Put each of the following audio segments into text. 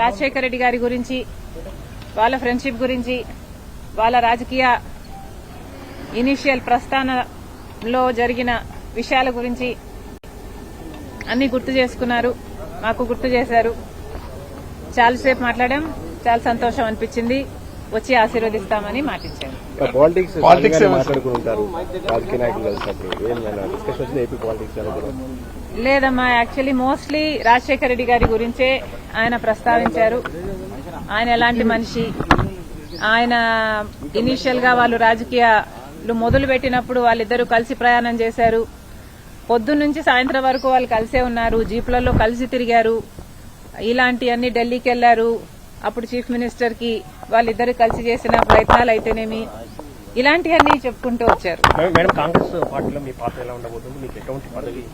రాజశేఖర రెడ్డి గారి గురించి వాళ్ళ ఫ్రెండ్షిప్ గురించి వాళ్ళ రాజకీయ ఇనిషియల్ ప్రస్థానంలో జరిగిన విషయాల గురించి అన్ని గుర్తు చేసుకున్నారు మాకు గుర్తు చేశారు. చాలాసేపు మాట్లాడాం చాలా సంతోషం అనిపించింది. వచ్చి ఆశీర్వదిస్తామని మాటిచ్చారు. పాలిటిక్స్ పాలిటిక్స్ రాజకీయ నాయకులు కలిసినప్పుడు ఏపీ పాలిటిక్స్ లేదమ్మా యాక్చువల్లీ మోస్ట్లీ రాజశేఖర రెడ్డి గారి గురించే ఆయన ప్రస్తావించారు. ఆయన ఎలాంటి మనిషి? ఆయన ఇనీషియల్గా వాళ్ళు రాజకీయాలు మొదలు పెట్టినప్పుడు వాళ్ళిద్దరూ కలిసి ప్రయాణం చేశారు. పొద్దున్న నుంచి సాయంత్రం వరకు వాళ్ళు కలిసే ఉన్నారు. జీప్లలో కలిసి తిరిగారు. ఇలాంటి అన్ని ఢిల్లీకి వెళ్ళారు అప్పుడు చీఫ్ మినిస్టర్కి వాళ్ళిద్దరు కలిసి చేసిన ప్రయత్నాలు అయితేనేమి ఇలాంటివన్నీ చెప్పుకుంటూ వచ్చారు. మేడం- కాంగ్రెస్ పార్టీలో మీ పాత్ర ఎలా ఉండబోతుంది? మీకు ఎటువంటి పదవి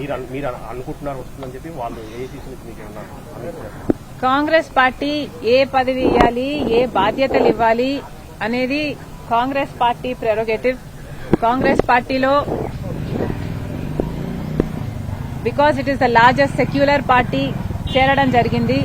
మీరు అను- మీరు అను- అనుకుంటున్నారు వస్తుందని చెప్పి వాళ్ళు మీకు అనుకుంటున్నారు కాంగ్రెస్ పార్టీ ఏ పదవి ఇవ్వాలి ఏ బాధ్యతలు ఇవ్వాలి అనేది కాంగ్రెస్ పార్టీ ప్రెరోగేటివ్. కాంగ్రెస్ పార్టీలో because it is the largest secular party చేరడం జరిగింది.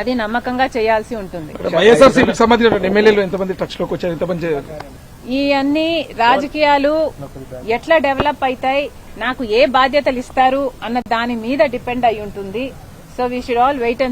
అది నమ్మకంగా చేయాల్సి ఉంటుంది. వైఎస్ఆర్సీపీకి సంబంధించిన ఎమ్మెల్యేలు ఎంతమంది టచ్లోకి వచ్చారు? ఎంతమంది ఈ అన్ని రాజకీయాలు ఎట్లా డెవలప్ అవుతాయి నాకు ఏ బాధ్యతలు ఇస్తారు? అన్న దాని మీద డిపెండ్ అయి ఉంటుంది. So we should all wait and